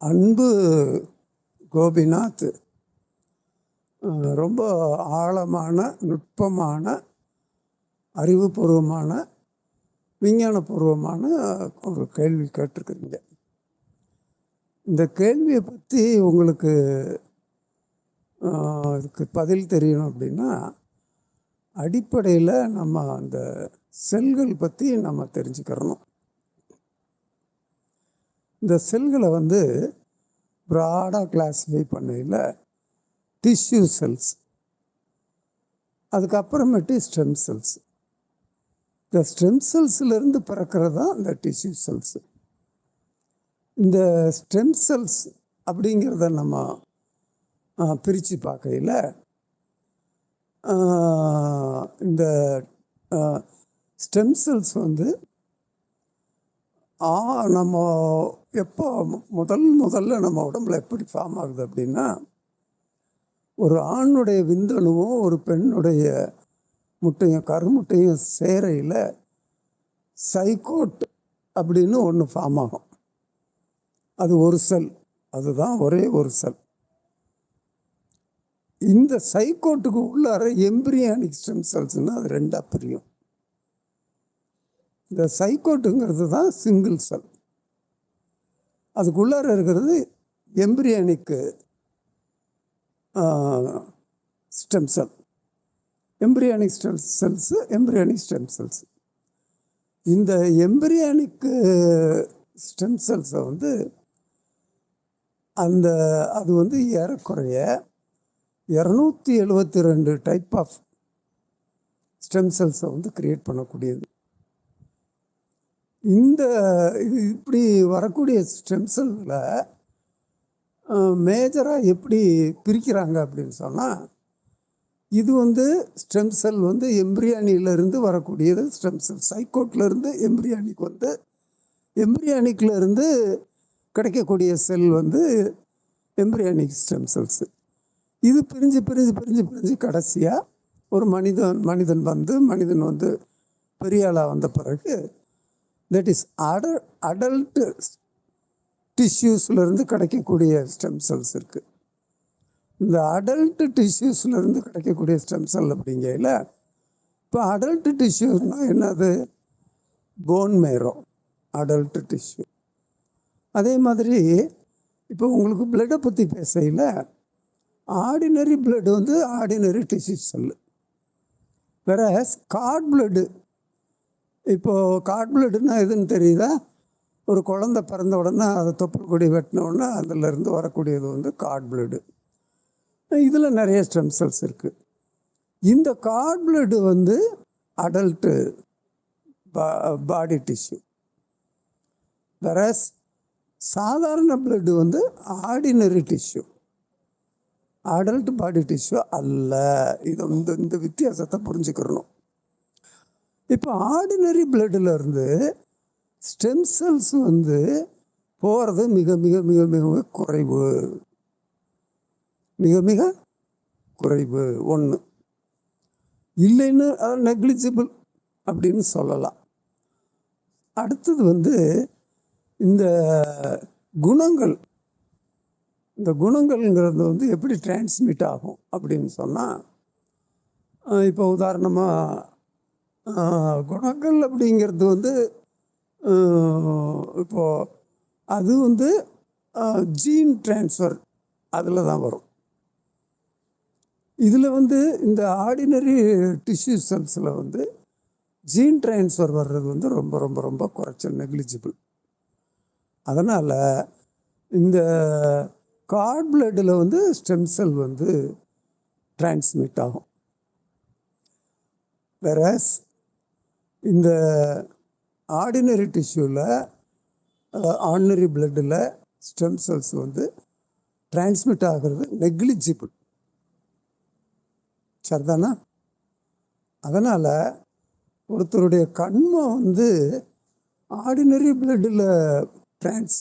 அன்பு கோபிநாத் ரொம்ப ஆழமான நுட்பமான அறிவுபூர்வமான விஞ்ஞானபூர்வமான ஒரு கேள்வி கேட்டிருக்கிறீங்க. இந்த கேள்வியை பற்றி உங்களுக்கு இதுக்கு பதில் தெரியணும் அப்படின்னா அடிப்படையில் நம்ம அந்த செல்கள் பற்றி நம்ம தெரிஞ்சுக்கிறணும். இந்த செல்களை வந்து ப்ராடாக கிளாஸிஃபை பண்ணையில் டிஷ்யூ செல்ஸ் அதுக்கப்புறமேட்டு ஸ்டெம் செல்ஸ் இந்த ஸ்டெம் செல்ஸ்லேருந்து பிறக்கிறது தான் இந்த டிஷ்யூ செல்ஸ் இந்த ஸ்டெம் செல்ஸ் அப்படிங்கிறத நம்ம பிரித்து பார்க்கையில் இந்த ஸ்டெம் செல்ஸ் வந்து ஆ நம்ம எப்போ முதல் முதல்ல நம்ம உடம்புல எப்படி ஃபார்ம் ஆகுது அப்படின்னா ஒரு ஆணுடைய விந்தணுவும் ஒரு பெண்ணுடைய முட்டையும் கருமுட்டையும் சேரையில் சைக்கோட் அப்படின்னு ஒன்று ஃபார்ம் ஆகும். அது ஒரு செல் அதுதான் ஒரே ஒரு செல். இந்த சைக்கோட்டுக்கு உள்ளார எம்பிரியானிக் ஸ்டெம் செல்ஸ்னால் அது ரெண்டாக பிரியும். இந்த சைக்கோட்டுங்கிறது தான் சிங்கிள் செல். அதுக்குள்ளார இருக்கிறது embryonic stem cell. Embryonic stem cells embryonic stem cells. இந்த எம்பிரியானிக்கு ஸ்டெம் செல்ஸை வந்து அந்த அது வந்து ஏறக்குறைய இரநூத்தி எழுபத்தி ரெண்டு டைப் ஆஃப் ஸ்டெம் செல்ஸை வந்து க்ரியேட் பண்ணக்கூடியது. இந்த இது இப்படி வரக்கூடிய ஸ்டெம் செல்களை மேஜராக எப்படி பிரிக்கிறாங்க அப்படின்னு சொன்னால் இது வந்து ஸ்டெம் செல் வந்து எம்ப்ரியானியிலேருந்து வரக்கூடியது. ஸ்டெம் செல் சைக்கோட்லேருந்து எம்ப்ரியானிக்கு வந்து எம்பிரியானிக்லேருந்து கிடைக்கக்கூடிய செல் வந்து எம்ப்ரியானிக் ஸ்டெம் செல்ஸு. இது பிரிஞ்சு பிரிஞ்சு பிரிஞ்சு பிரிஞ்சு கடைசியாக ஒரு மனிதன் மனிதன் வந்து மனிதன் வந்து பெரிய ஆளாக வந்த பிறகு தட் இஸ் அட அடல்ட்டு டிஷ்யூஸ்லேருந்து கிடைக்கக்கூடிய ஸ்டெம் செல்ஸ் இருக்குது இந்த அடல்ட் டிஷ்யூஸ்லேருந்து கிடைக்கக்கூடிய ஸ்டெம் செல் அப்படிங்கையில் இப்போ அடல்ட் டிஷ்யூஸ்னால் என்னது? போன் மேரோ அடல்ட் டிஷ்யூ அதே மாதிரி இப்போ உங்களுக்கு பிளட்டை பற்றி பேசையில் ஆர்டினரி பிளட் வந்து ஆர்டினரி டிஷ்யூ செல்லு வேற கார்ட் பிளட்டு இப்போது கார்ட் எதுன்னு தெரியுதா? ஒரு குழந்த பிறந்த உடனே அதை தொப்புள் கொடி வெட்டின உடனே அதிலிருந்து வரக்கூடியது வந்து கார்ட் பிளட்டு இதில் நிறைய ஸ்டெம் செல்ஸ் இருக்குது இந்த கார்ட் பிளட்டு வந்து அடல்ட்டு பா பாடி டிஷ்யூ. வெரஸ் சாதாரண பிளட்டு வந்து ordinary tissue adult body tissue அல்ல. இது இந்த இந்த வித்தியாசத்தை புரிஞ்சுக்கிறணும். இப்போ ஆர்டினரி இருந்து ஸ்டெம் செல்ஸ் வந்து போகிறது மிக மிக மிக மிக குறைவு. மிக மிக குறைவு. ஒன்று இல்லைன்னு அது நெக்லிஜிபிள் அப்படின்னு சொல்லலாம். அடுத்தது வந்து இந்த குணங்கள். இந்த குணங்கள்ங்கிறது வந்து எப்படி டிரான்ஸ்மிட் ஆகும் அப்படின்னு சொன்னால் இப்போ உதாரணமாக குணங்கள் அப்படிங்கிறது வந்து இப்போது அது வந்து ஜீன் டிரான்ஸ்ஃபர் அதில் தான் வரும். இதில் வந்து இந்த ஆர்டினரி டிஷ்யூ செல்ஸில் வந்து ஜீன் டிரான்ஸ்ஃபர் வர்றது வந்து ரொம்ப ரொம்ப ரொம்ப குறைச்சல் நெக்லிஜிபிள் அதனால் இந்த கார்ட் பிளட்டில் வந்து ஸ்டெம் செல் வந்து டிரான்ஸ்மிட் ஆகும். வேற இந்த ஆர்டினரி டிஷ்யூவில் ஆர்டினரி பிளட்டில் ஸ்டெம் செல்ஸ் வந்து டிரான்ஸ்மிட் ஆகிறது நெக்லிஜிபிள் சரிதானா? அதனால் ஒருத்தருடைய கண்மை வந்து ஆர்டினரி பிளட்டில் டிரான்ஸ்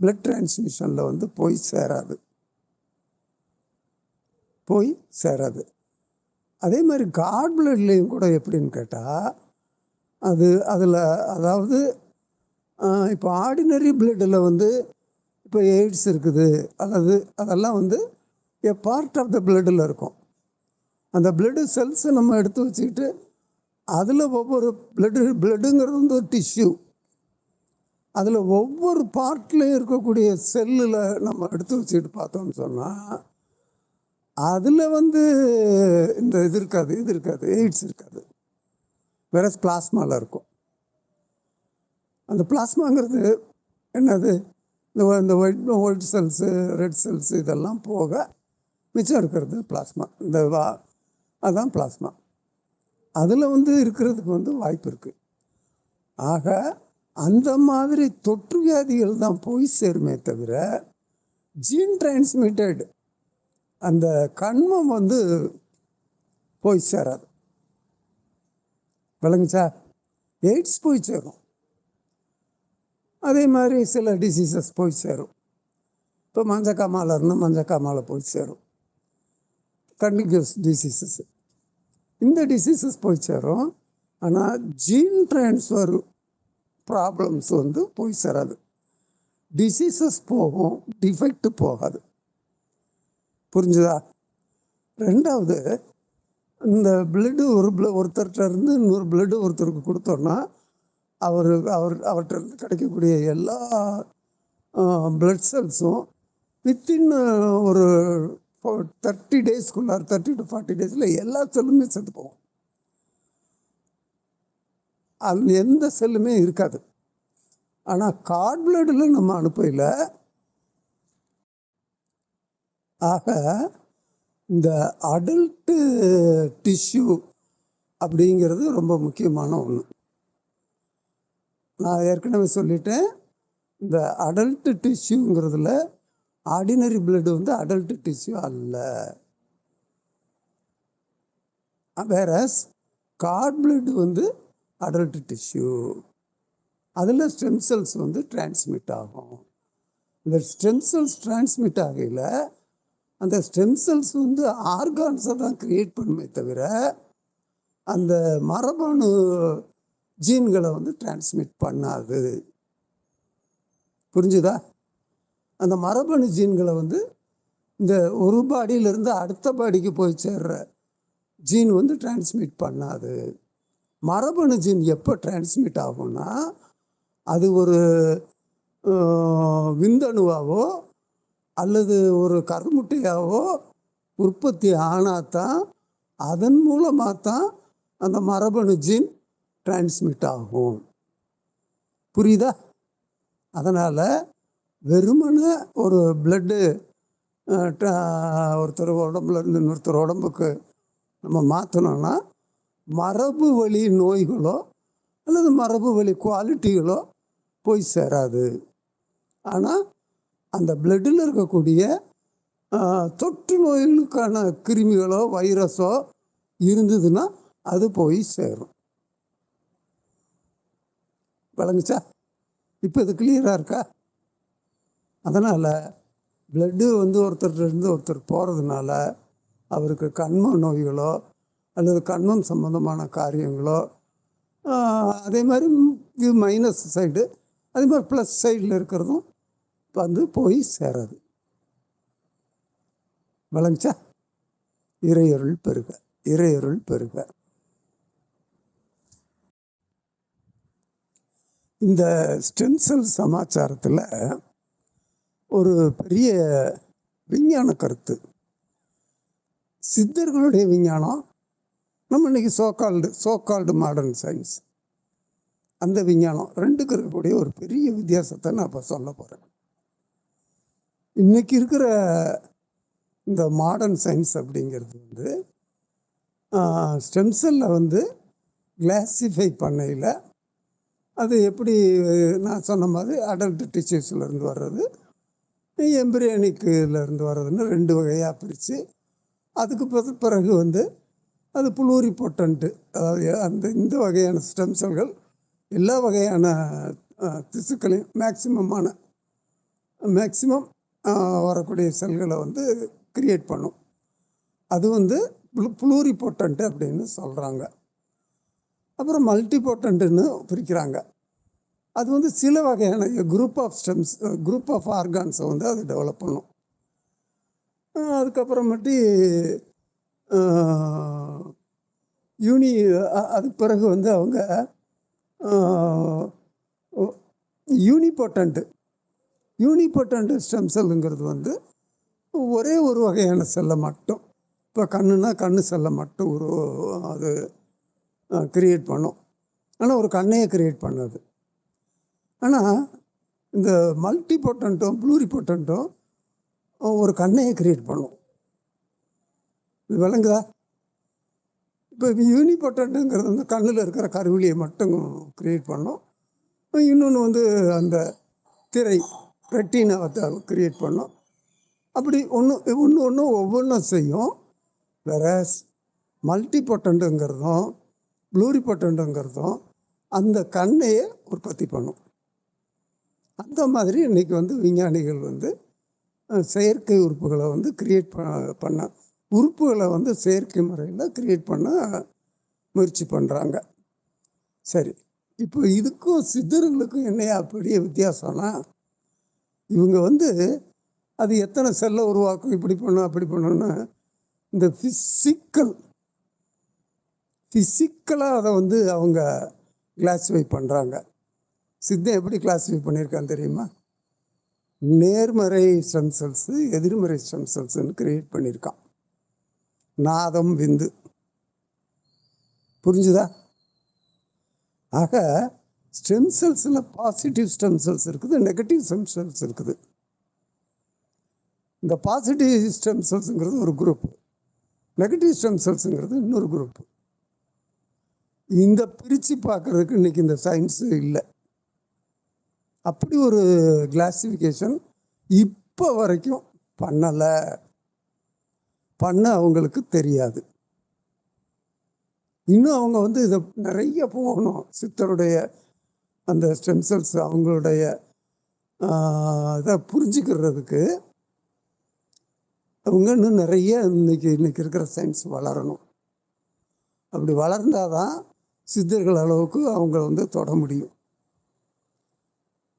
பிளட் டிரான்ஸ்மிஷனில் வந்து போய் சேராது. போய் சேராது. அதே மாதிரி காட் பிளட்லேயும் கூட எப்படின்னு கேட்டால் அது அதில் அதாவது இப்போ ஆர்டினரி பிளட்டில் வந்து இப்போ எய்ட்ஸ் இருக்குது அல்லது அதெல்லாம் வந்து எ பார்ட் ஆஃப் த பிளட்டில் இருக்கும். அந்த பிளட்டு செல்ஸை நம்ம எடுத்து வச்சுக்கிட்டு அதில் ஒவ்வொரு பிளட்டு பிளட்டுங்கிறது வந்து ஒரு டிஷ்யூ அதில் ஒவ்வொரு பார்ட்லேயும் இருக்கக்கூடிய செல்லில் நம்ம எடுத்து வச்சுக்கிட்டு பார்த்தோம்னு சொன்னால் அதில் வந்து இந்த இது இருக்காது இது இருக்காது எய்ட்ஸ் இருக்காது. வேற பிளாஸ்மாவில் இருக்கும். அந்த பிளாஸ்மாங்கிறது என்னது? இந்த இந்த white white cells red cells இதெல்லாம் போக மிச்சம் இருக்கிறது பிளாஸ்மா. இந்த வா அதுதான் பிளாஸ்மா. அதில் வந்து இருக்கிறதுக்கு வந்து வாய்ப்பு இருக்குது ஆக அந்த மாதிரி தொற்று வியாதிகள் தான் போய் சேருமே தவிர ஜீன் டிரான்ஸ்மிட்டட் அந்த கண்மம் வந்து போய் சேராது. விளங்குச்சா? எய்ட்ஸ் போய் சேரும். அதே மாதிரி சில டிசீசஸ் போய் சேரும். இப்போ மஞ்சக்காமால இருந்தால் மஞ்சக்காமால போய் சேரும். கண்டினியூஸ் டிசீசஸ் இந்த டிசீசஸ் போய் சேரும். ஆனால் ஜீன் ட்ரான்ஸ்ஃபர் ப்ராப்ளம்ஸ் வந்து போய் சேராது. டிசீசஸ் போகும் டிஃபெக்ட் போகாது. புரிஞ்சுதா? ரெண்டாவது இந்த பிளட்டு ஒரு பிள ஒருத்தர்கிட்ட இருந்து இன்னொரு பிளட்டு ஒருத்தருக்கு கொடுத்தோன்னா அவர் அவர் அவர்கிட்ட இருந்து கிடைக்கக்கூடிய எல்லா பிளட் செல்ஸும் வித்தின் ஒரு தேர்ட்டி டேஸ்க்குள்ளார் தேர்ட்டி டு ஃபார்ட்டி டேஸில் எல்லா செல்லுமே செத்து போகும். அது எந்த செல்லுமே இருக்காது. ஆனால் கார்ட் பிளட்டில் நம்ம அனுப்பையில் ஆக இந்த அடல்ட்டு டிஷ்யூ அப்படிங்கிறது ரொம்ப முக்கியமான ஒன்று நான் ஏற்கனவே சொல்லிட்டேன். இந்த அடல்ட்டு டிஷ்யூங்கிறதுல ஆர்டினரி பிளட் வந்து அடல்ட்டு டிஷ்யூ அல்ல. வேற கார்ட் பிளட் வந்து அடல்ட் டிஷ்யூ அதில் ஸ்டெம் செல்ஸ் வந்து டிரான்ஸ்மிட் ஆகும். இந்த ஸ்டெம் செல்ஸ் டிரான்ஸ்மிட் ஆகையில் அந்த ஸ்டெம் செல்ஸ் வந்து ஆர்கான்ஸை தான் கிரியேட் பண்ணுமே தவிர அந்த மரபணு ஜீன்களை வந்து டிரான்ஸ்மிட் பண்ணாது. புரிஞ்சுதா? அந்த மரபணு ஜீன்களை வந்து இந்த ஒரு பாடியிலேருந்து அடுத்த பாடிக்கு போய் சேர்ற ஜீன் வந்து டிரான்ஸ்மிட் பண்ணாது. மரபணு ஜீன் எப்போ டிரான்ஸ்மிட் ஆகும்னா அது ஒரு விந்தணுவாவோ அல்லது ஒரு கருமுட்டையாவோ உற்பத்தி ஆனாதான் தான் அதன் மூலமாக தான் அந்த மரபணு ஜீன் டிரான்ஸ்மிட் ஆகும். புரியுதா? அதனால் வெறுமனே ஒரு பிளட்டு ஒருத்தர் உடம்புல இருந்து இன்னொருத்தர் உடம்புக்கு நம்ம மாற்றினோன்னா மரபு வழி நோய்களோ அல்லது மரபு வழி குவாலிட்டிகளோ போய் சேராது. ஆனால் அந்த பிளட்டில் இருக்கக்கூடிய தொற்று நோய்களுக்கான கிருமிகளோ வைரஸோ இருந்ததுன்னா அது போய் சேரும். விளங்குச்சா? இப்போ இது கிளியராக இருக்கா? அதனால் பிளட்டு வந்து ஒருத்தர்கிட்ட இருந்து ஒருத்தர் போகிறதுனால அவருக்கு கண்ம நோய்களோ அல்லது கண்மம் சம்பந்தமான காரியங்களோ அதே மாதிரி இது மைனஸ் சைடு அதே மாதிரி ப்ளஸ் சைடில் இருக்கிறதும் வந்து போய் சேராது. விளங்குச்சா? இறையொருள் பெருக இறையொருள் பெருக. இந்த ஸ்டென்சல் சமாச்சாரத்தில் ஒரு பெரிய விஞ்ஞான கருத்து. சித்தர்களுடைய விஞ்ஞானம் நம்ம இன்னைக்கு சோக்கால்டு சோக்கால்டு மாடர்ன் சயின்ஸ். அந்த விஞ்ஞானம் ரெண்டுக்கு இருக்கக்கூடிய ஒரு பெரிய வித்தியாசத்தை நான் இப்போ சொல்ல போகிறேன் இன்னைக்கு இருக்கிற இந்த மாடர்ன் சயின்ஸ் அப்படிங்கிறது வந்து ஸ்டெம் செல்லை வந்து கிளாசிஃபை பண்ணையில் அது எப்படி நான் சொன்ன மாதிரி அடல்ட் டிஷ்யூஸ்லேருந்து வர்றது எம்பிரியானிக்கிலேருந்து வர்றதுன்னு ரெண்டு வகையாக பிரித்து அதுக்கு பிறகு- பிறகு வந்து அது புளூரி பொட்டன்ட்டு அதாவது அந்த இந்த வகையான ஸ்டெம் செல்கள் எல்லா வகையான திசுக்களையும் மேக்சிமமான மேக்சிமம் வரக்கூடிய செல்களை வந்து கிரியேட் பண்ணும். அது வந்து புளூரி பொட்டன்ட்டு அப்படின்னு சொல்கிறாங்க அப்புறம் மல்டிபோட்டன்ட்டுன்னு பிரிக்கிறாங்க. அது வந்து சில வகையான group of stems group of ஆர்கான்ஸை வந்து அது டெவலப் பண்ணும். அஹ் அதுக்கப்புறமேட்டு யூனி அதுக்கு பிறகு வந்து அவங்க யூனிபோட்டன்ட்டு யூனிபொட்டன்ட் ஸ்டெம் செல்லுங்கிறது வந்து ஒரே ஒரு வகையான செல்லை மட்டும். இப்போ கண்ணுனா கண்ணு செல்லை மட்டும் ஒரு அது கிரியேட் பண்ணும். ஆனால் ஒரு கண்ணையே கிரியேட் பண்ணது. ஆனால் இந்த மல்டி பொட்டன்ட்டும் ப்ளூரி பொட்டன்ட்டும் ஒரு கண்ணையே கிரியேட் பண்ணும். இது விளங்குதா? இப்போ யூனிபொட்டன்ட்டுங்கிறது வந்து கண்ணில் இருக்கிற கருவிலியை மட்டும் க்ரியேட் பண்ணும். இன்னொன்று வந்து அந்த திரை. ரெட்டினை கிரியேட் பண்ணும். அப்படி ஒன்று ஒன்று ஒன்று ஒவ்வொன்றும் செய்யும். வேற மல்டி பொட்டன்ட்டுங்கிறதும் ப்ளூரி அந்த கண்ணையே உற்பத்தி பண்ணும். அந்த மாதிரி இன்றைக்கி வந்து விஞ்ஞானிகள் வந்து செயற்கை உறுப்புகளை வந்து கிரியேட் பண்ண உறுப்புகளை வந்து செயற்கை முறையில் கிரியேட் பண்ண முயற்சி பண்ணுறாங்க சரி இப்போ இதுக்கும் சித்தர்களுக்கும் என்னையா பெரிய வித்தியாசம்னா இவங்க வந்து அது எத்தனை செல்லை உருவாக்கும்? இப்படி பண்ணும் அப்படி பண்ணணும்னா இந்த ஃபிசிக்கல் ஃபிசிக்கலாக அதை வந்து அவங்க கிளாஸிஃபை பண்ணுறாங்க சித்தம் எப்படி கிளாஸிஃபை பண்ணியிருக்கான் தெரியுமா? நேர்மறை ஸ்டெம் செல்ஸு எதிர்மறை ஸ்டெம் செல்ஸுன்னு கிரியேட் பண்ணியிருக்கான். நாதம் விந்து. புரிஞ்சுதா? ஆக ஸ்டெம் செல்ஸில் பாசிட்டிவ் ஸ்டெம் செல்ஸ் இருக்குது நெகட்டிவ் ஸ்டெம் செல்ஸ் இருக்குது. இந்த பாசிட்டிவ் ஸ்டெம் செல்ஸுங்கிறது ஒரு குரூப் நெகட்டிவ் ஸ்டெம் செல்ஸுங்கிறது இன்னொரு குரூப் இந்த பிரித்து பார்க்குறதுக்கு இன்றைக்கி இந்த சயின்ஸு இல்லை. அப்படி ஒரு கிளாசிஃபிகேஷன் இப்போ வரைக்கும் பண்ணலை. பண்ண அவங்களுக்கு தெரியாது. இன்னும் அவங்க வந்து இதை நிறைய போகணும். சித்தருடைய அந்த ஸ்டெம் செல்ஸ் அவங்களுடைய இதை புரிஞ்சுக்கிறதுக்கு அவங்க இன்னும் நிறைய இன்னைக்கு இன்னைக்கு இருக்கிற சயின்ஸ் வளரணும். அப்படி வளர்ந்தாதான் சித்தர்கள் அளவுக்கு அவங்க வந்து தொட முடியும்.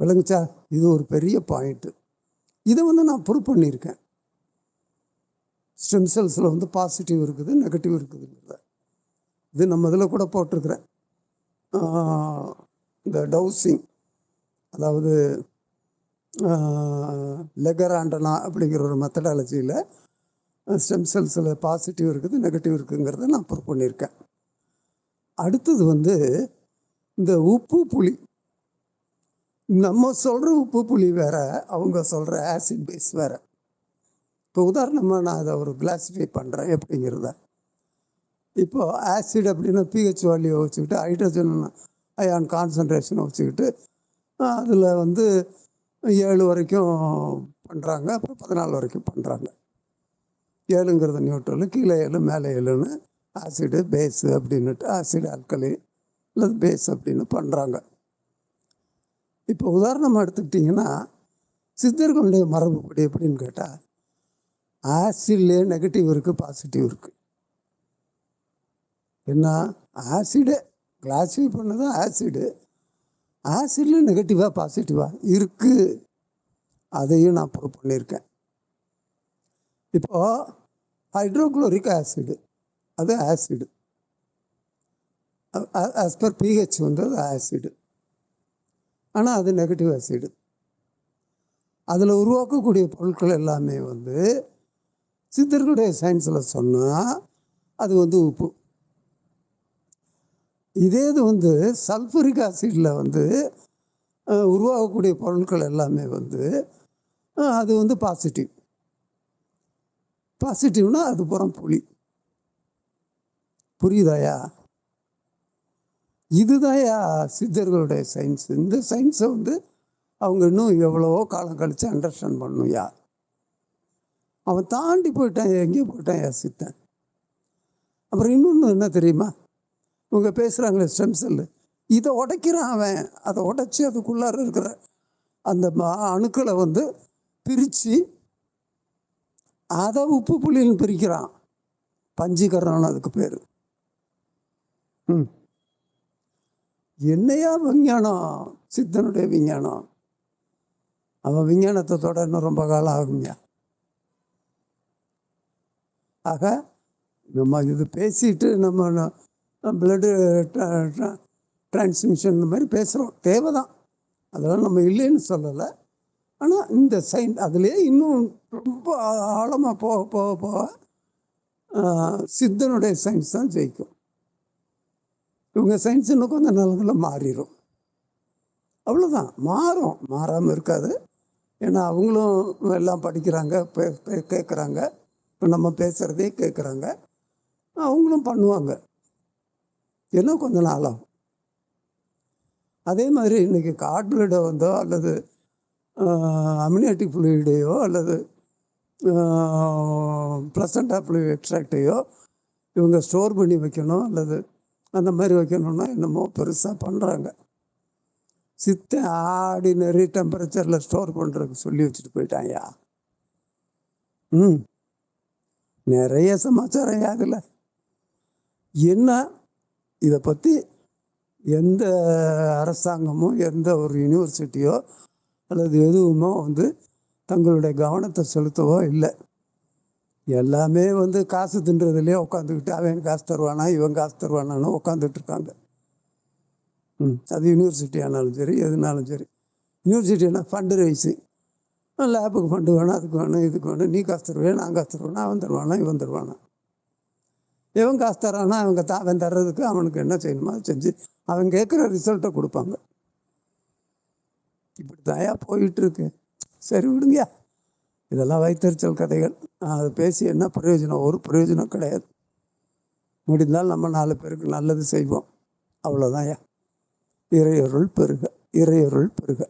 விளங்குச்சா? இது ஒரு பெரிய பாயிண்ட்டு இதை வந்து நான் ப்ரூவ் பண்ணியிருக்கேன். ஸ்டெம் செல்ஸில் வந்து பாசிட்டிவ் இருக்குது நெகட்டிவ் இருக்குதுங்கிறத. இது நம்ம இதில் கூட போட்டிருக்கிறேன். இந்த டவுசிங் அதாவது லெகராண்டனா அப்படிங்கிற ஒரு மெத்தடாலஜியில் ஸ்டெம் செல்ஸில் பாசிட்டிவ் இருக்குது நெகட்டிவ் இருக்குங்கிறத நான் ப்ரூவ் பண்ணியிருக்கேன். அடுத்தது வந்து இந்த உப்பு புளி. நம்ம சொல்கிற உப்பு புளி வேறு அவங்க சொல்கிற ஆசிட் பேஸ் வேறு. இப்போ உதாரணமாக நான் அதை ஒரு கிளாஸிஃபை பண்ணுறேன் எப்படிங்கிறத. இப்போ ஆசிட் அப்படின்னா பிஹெச் வேல்யூ வச்சுக்கிட்டு ஹைட்ரஜன் அயான் கான்சன்ட்ரேஷனை வச்சுக்கிட்டு அதில் வந்து ஏழு வரைக்கும் பண்ணுறாங்க அப்புறம் பதினாலு வரைக்கும் பண்ணுறாங்க ஏழுங்கிறது நியூட்ரலு கீழே ஏழு மேலே ஏழுன்னு ஆசிடு பேஸு அப்படின்னுட்டு ஆசிட் ஆல்கலி அல்லது பேஸ் அப்படின்னு பண்ணுறாங்க இப்போ உதாரணமாக எடுத்துக்கிட்டிங்கன்னா சித்தர்களுடைய மரபுப்படி எப்படின்னு கேட்டால் ஆசிட்லேயே நெகட்டிவ் இருக்குது பாசிட்டிவ் இருக்குது என்ன ஆசிடே கிளாஸிஃபை பண்ணது ஆசிடு ஆசிடில் நெகட்டிவாக பாசிட்டிவாக இருக்குது அதையும் நான் ப்ரூவ் பண்ணியிருக்கேன். இப்போது ஹைட்ரோக்ளோரிக் ஆசிடு அது ஆசிடு ஆஸ் பர் பிஹெச் வந்து அது ஆசிடு ஆனால் அது நெகட்டிவ் ஆசிடு அதில் உருவாக்கக்கூடிய பொருட்கள் எல்லாமே வந்து சித்தர்களுடைய சயின்ஸில் சொன்னால் அது வந்து உப்பு. இதே இது வந்து சல்ஃபரிக் ஆசிடில் வந்து உருவாகக்கூடிய பொருட்கள் எல்லாமே வந்து அது வந்து பாசிட்டிவ் பாசிட்டிவ்னா அது புறம் புளி புரியுதாயா? இதுதாயா சித்தர்களுடைய சயின்ஸ் இந்த சயின்ஸை வந்து அவங்க இன்னும் எவ்வளவோ காலம் கழித்து அண்டர்ஸ்டாண்ட் பண்ணணும்யா அவன் தாண்டி போயிட்டான் எங்கேயோ போயிட்டான் யா சித்தன். அப்புறம் இன்னொன்று என்ன தெரியுமா? இவங்க பேசுகிறாங்களே ஸ்டெம் செல்லு இதை உடைக்கிறான் அவன். அதை உடைச்சி அதுக்குள்ளார இருக்கிற அந்த அணுக்களை வந்து பிரித்து அதை உப்பு புள்ளின்னு பிரிக்கிறான். பஞ்சீகரணம் அதுக்கு பேர். ம். என்னையா விஞ்ஞானம்? சித்தனுடைய விஞ்ஞானம். அவன் விஞ்ஞானத்தை தொட இன்னும் ரொம்ப காலம் ஆகுங்க ஆக நம்ம இது பேசிட்டு நம்ம பிளட்டு டிரான்ஸ்மிஷன் இந்த மாதிரி பேசுகிறோம் தேவை தான் அதெல்லாம் நம்ம இல்லைன்னு சொல்லலை. ஆனால் இந்த சைன் அதுலேயே இன்னும் ரொம்ப ஆழமாக போக போக போக சித்தனுடைய சயின்ஸ் தான் ஜெயிக்கும். இவங்க சயின்ஸ் இன்னும் கொஞ்சம் நல்ல மாறிடும் அவ்வளோதான் மாறும். மாறாமல் இருக்காது. ஏன்னா அவங்களும் எல்லாம் படிக்கிறாங்க கேட்குறாங்க இப்போ நம்ம பேசுகிறதே கேட்குறாங்க அவங்களும் பண்ணுவாங்க. இன்னும் கொஞ்ச நாளாகும் அதே மாதிரி இன்றைக்கி கார்ட் பிளட்டை வந்தோ அல்லது அமினியாட்டிக் ஃப்ளூயிடையோ அல்லது ப்ளசண்டா ஃப்ளூ எக்ஸ்ட்ராக்டையோ இவங்க ஸ்டோர் பண்ணி வைக்கணும் அல்லது அந்த மாதிரி வைக்கணும்னா என்னமோ பெருசாக பண்ணுறாங்க சித்த ஆர்டினரி டெம்பரேச்சரில் ஸ்டோர் பண்ணுறதுக்கு சொல்லி வச்சுட்டு போயிட்டாயா ம். நிறைய சமாச்சாரம் அதில் என்ன இதை பற்றி எந்த அரசாங்கமோ எந்த ஒரு யூனிவர்சிட்டியோ அல்லது எதுவுமோ வந்து தங்களுடைய கவனத்தை செலுத்தவோ இல்லை. எல்லாமே வந்து காசு தின்றதுலேயே உட்காந்துக்கிட்டு அவன் காசு தருவானா இவன் காசு தருவானான்னு உட்காந்துட்டு இருக்காங்க ம் அது யூனிவர்சிட்டி ஆனாலும் சரி எதுனாலும் சரி. யூனிவர்சிட்டினா ஃபண்டு ரைஸு லேபுக்கு ஃபண்டு வேணும் அதுக்கு வேணும் இதுக்கு வேணும் நீ காசு தருவேன் நான் காசு தருவேனா அவன் தருவானா இவன் தருவானா? இவன் காசு தரானா அவங்க தான் அவன் தர்றதுக்கு அவனுக்கு என்ன செய்யணுமோ அதை செஞ்சு அவன் கேட்குற ரிசல்ட்டை கொடுப்பாங்க. இப்படி தாயா போயிட்டுருக்கு. சரி விடுங்கயா. இதெல்லாம் வைத்தறிச்சல் கதைகள். அதை பேசி என்ன பிரயோஜனம்? ஒரு பிரயோஜனம் கிடையாது. முடிந்தால் நம்ம நாலு பேருக்கு நல்லது செய்வோம். அவ்வளோதான்யா இறையொருள் பெருக இறையொருள் பெருக.